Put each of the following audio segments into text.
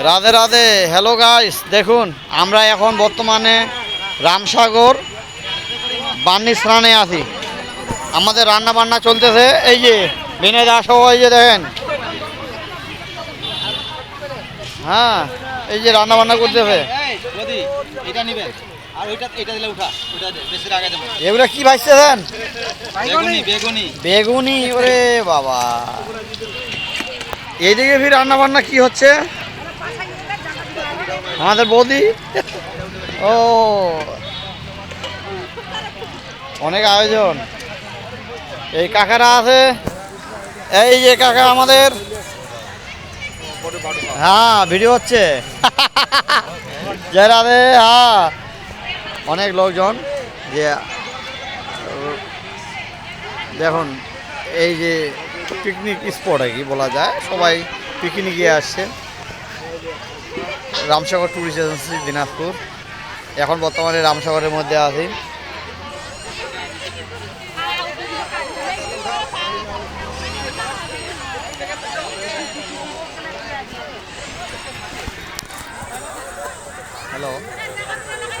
Radhe Radhe hello guys দেখুন আমরা এখন বর্তমানে রামসাগর বান্নি স্নানে আছি। আমাদের রান্না বান্না চলতেছে এই যে বিনয় দাস এই যে দেখেন। হ্যাঁ এই যে রান্না বান্না করতেছে এটা নিবেন। এগুলো কি ভাজতেছেন বেগুনি ওরে বাবা। এইদিকে ফির রান্না বান্না কি হচ্ছে? আমাদের বৌদি? ও। অনেক আয়োজন। এই কাকারা আছে? এই যে কাকা আমাদের। হ্যাঁ ভিডিও হচ্ছে। জয় রাধে হ্যাঁ। অনেক লোকজন যে, দেখুন, এই যে পিকনিক স্পট আর কি বলা যায়, সবাই পিকনিকে আসছে। Ramsagar tourist agency Dinajpur. এখন বর্তমানে রামসাগরের মধ্যে আছি। হ্যালো,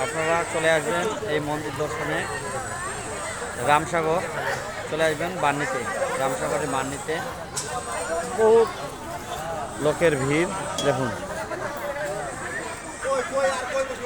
আপনারা চলে আসবেন এই মন্দির দর্শনে। রামসাগর, চলে আসবেন বান্নিতে, রামসাগরের বান্নিতে। বহুত লোকের ভিড়, দেখুন। कोई यार कोई कुछ